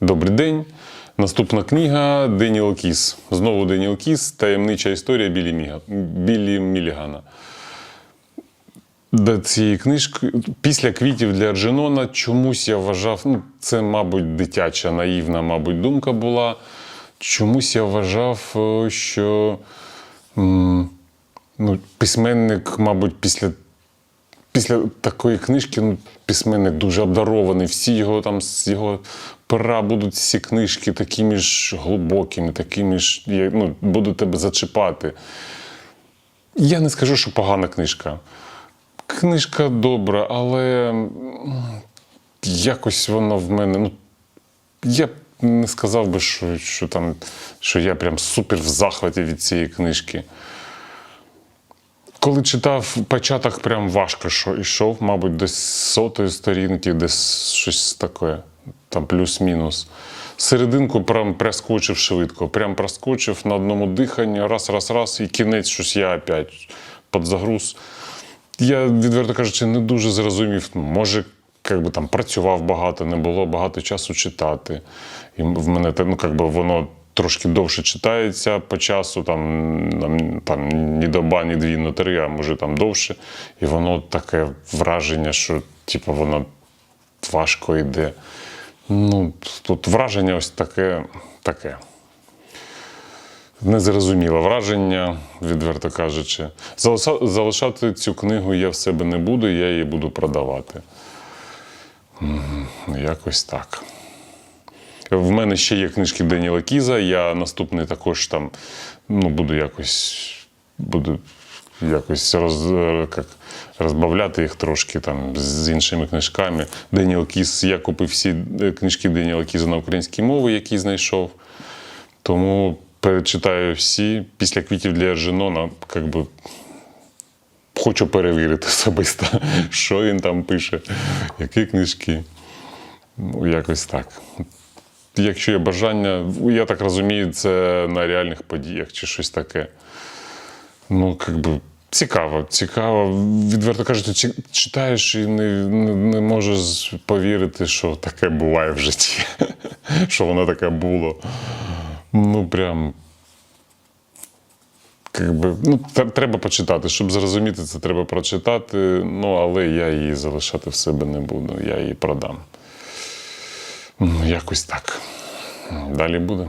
Добрий день. Наступна книга Деніел Кіс. Знову Деніел Кіс. Таємнича історія Білі, Міга... Білі Мілігана. До цієї книжки після квітів для Дженона чомусь я вважав, ну, це, мабуть, дитяча, наївна, мабуть, думка була. Чомусь я вважав, е, що ну, письменник, мабуть, після після такої книжки ну, письменник дуже обдарований. Всі його там з його пера будуть всі книжки такими ж глибокими, такими ж ну, будуть тебе зачіпати. Я не скажу, що погана книжка. Книжка добра, але якось воно в мене. Ну, я не сказав би, що, що, там, що я прям супер в захваті від цієї книжки. Коли читав початок, прям важко що йшов, мабуть, десь сотої сторінки, десь щось таке, там плюс-мінус. Серединку прям проскочив швидко, прям проскочив на одному диханні, раз, раз, раз, і кінець щось я опять підзагруз. Я, відверто кажучи, не дуже зрозумів. Може, як би там працював багато, не було багато часу читати. І в мене ну, як би воно трошки довше читається по часу, там, там ні доба, ні дві, ні три, а може там довше. І воно таке враження, що типу, воно важко йде. Ну, тут враження ось таке. таке. Незрозуміле враження, відверто кажучи. Залишати цю книгу я в себе не буду, я її буду продавати. Якось так. В мене ще є книжки Деніела Кіза. Я наступний також там ну, буду якось, буду якось роз, як, розбавляти їх трошки там з іншими книжками. Деніел Кіз, я купив всі е, книжки Деніела Кіза на українській мові, які знайшов. Тому перечитаю всі. Після квітів для Ерженона, як би, хочу перевірити особисто, що він там пише, які книжки. Ну, якось так. Якщо є бажання, я так розумію, це на реальних подіях чи щось таке. Ну, як би. Цікаво, цікаво. Відверто кажучи, чи- читаєш і не, не, не можеш повірити, що таке буває в житті, що воно таке було. Ну, прям. Как би, ну, треба почитати. Щоб зрозуміти це, треба прочитати. Ну, але я її залишати в себе не буду, я її продам. Ну, якось так. Далі буде.